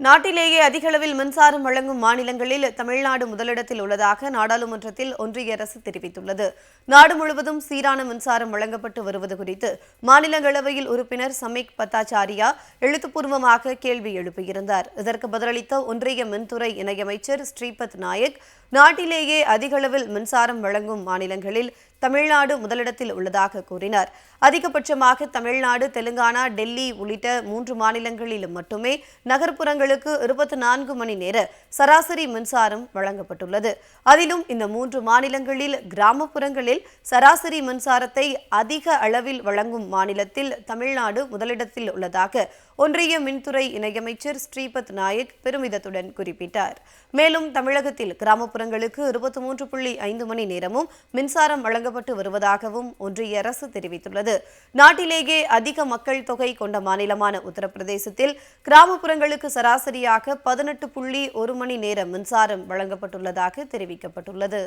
நாட்டிலேயே அதிகளவில் மின்சாரம் வழங்கும் மாநிலங்களில் தமிழ்நாடு முதலிடத்தில் உள்ளதாக நாடாளுமன்றத்தில் ஒன்றிய அரசு தெரிவித்துள்ளது. நாடு முழுவதும் சீரான மின்சாரம் வழங்கப்பட்டு வருவது குறித்து மாநிலங்களவையில் உறுப்பினர் சமிக் பத்தாச்சாரியா எழுத்துப்பூர்வமாக கேள்வி எழுப்பியிருந்தார். இதற்கு பதிலளித்த ஒன்றிய மின்துறை இணையமைச்சர் ஸ்ரீபத் நாயக் நாட்டிலேயே அதிகளவில் மின்சாரம் வழங்கும் மாநிலங்களில் தமிழ்நாடு முதலிடத்தில் உள்ளதாக கூறினார். அதிகபட்சமாக தமிழ்நாடு தெலுங்கானா டெல்லி உள்ளிட்ட மூன்று மாநிலங்களிலும் மட்டுமே நகர்ப்புறங்களுக்கு இருபத்தி நான்கு மணி நேர சராசரி மின்சாரம் வழங்கப்பட்டுள்ளது. அதிலும் இந்த மூன்று மாநிலங்களில் கிராமப்புறங்களில் சராசரி மின்சாரத்தை அதிக அளவில் வழங்கும் மாநிலத்தில் தமிழ்நாடு முதலிடத்தில் உள்ளதாக ஒன்றிய மின்துறை இணையமைச்சர் ஸ்ரீபத் நாயக் பெருமிதத்துடன் குறிப்பிட்டார். மேலும் தமிழகத்தில் கிராமப்புறங்களுக்கு இருபத்தி மூன்று புள்ளி ஐந்து மணி நேரமும் மின்சாரம் வழங்கப்பட்டு வருவதாகவும் ஒன்றிய அரசு தெரிவித்துள்ளது. நாட்டிலேயே அதிக மக்கள் தொகை கொண்ட மாநிலமான உத்தரப்பிரதேசத்தில் கிராமப்புறங்களுக்கு சராசரியாக பதினெட்டு புள்ளி ஒரு மணி நேரம் மின்சாரம் வழங்கப்பட்டுள்ளதாக தெரிவிக்கப்பட்டுள்ளது.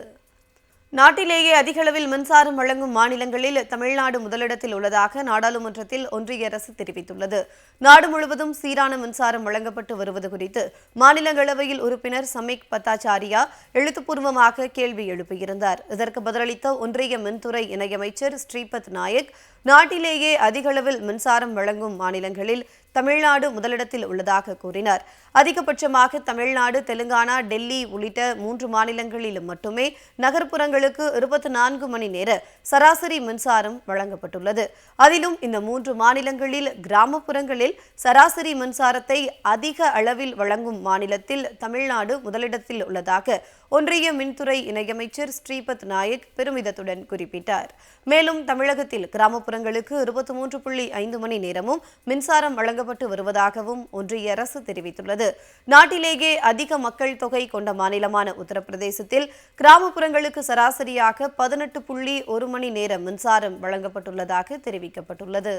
நாட்டிலேயே அதிகளவில் மின்சாரம் வழங்கும் மாநிலங்களில் தமிழ்நாடு முதலிடத்தில் உள்ளதாக நாடாளுமன்றத்தில் ஒன்றிய அரசு தெரிவித்துள்ளது. நாடு முழுவதும் சீரான மின்சாரம் வழங்கப்பட்டு வருவது குறித்து மாநிலங்களவையில் உறுப்பினர் சமிக் பத்தாச்சாரியா எழுத்துப்பூர்வமாக கேள்வி எழுப்பியிருந்தார். இதற்கு பதிலளித்த ஒன்றிய மின்துறை இணையமைச்சர் ஸ்ரீபத் நாயக் நாட்டிலேயே அதிகளவில் மின்சாரம் வழங்கும் மாநிலங்களில் தமிழ்நாடு முதலிடத்தில் உள்ளதாக கூறினார். அதிகபட்சமாக தமிழ்நாடு தெலுங்கானா டெல்லி உள்ளிட்ட மூன்று மாநிலங்களிலும் மட்டுமே நகர்ப்புறங்களுக்கு இருபத்தி நான்கு மணி நேர சராசரி மின்சாரம் வழங்கப்பட்டுள்ளது. அதிலும் இந்த மூன்று மாநிலங்களில் கிராமப்புறங்களில் சராசரி மின்சாரத்தை அதிக அளவில் வழங்கும் மாநிலத்தில் தமிழ்நாடு முதலிடத்தில் உள்ளதாக ஒன்றிய மின்துறை இணையமைச்சர் ஸ்ரீபத் நாயக் பெருமிதத்துடன் குறிப்பிட்டார். மேலும் தமிழகத்தில் கிராமப்புறங்களுக்கு இருபத்தி மூன்று புள்ளி ஐந்து மணி நேரமும் மின்சாரம் வழங்கப்பட்டு வருவதாகவும் ஒன்றிய அரசு தெரிவித்துள்ளது. நாட்டிலேயே அதிக மக்கள் தொகை கொண்ட மாநிலமான உத்தரப்பிரதேசத்தில் கிராமப்புறங்களுக்கு சராசரியாக பதினெட்டு புள்ளி ஒரு மணி நேரம் மின்சாரம் வழங்கப்பட்டுள்ளதாக தெரிவிக்கப்பட்டுள்ளது.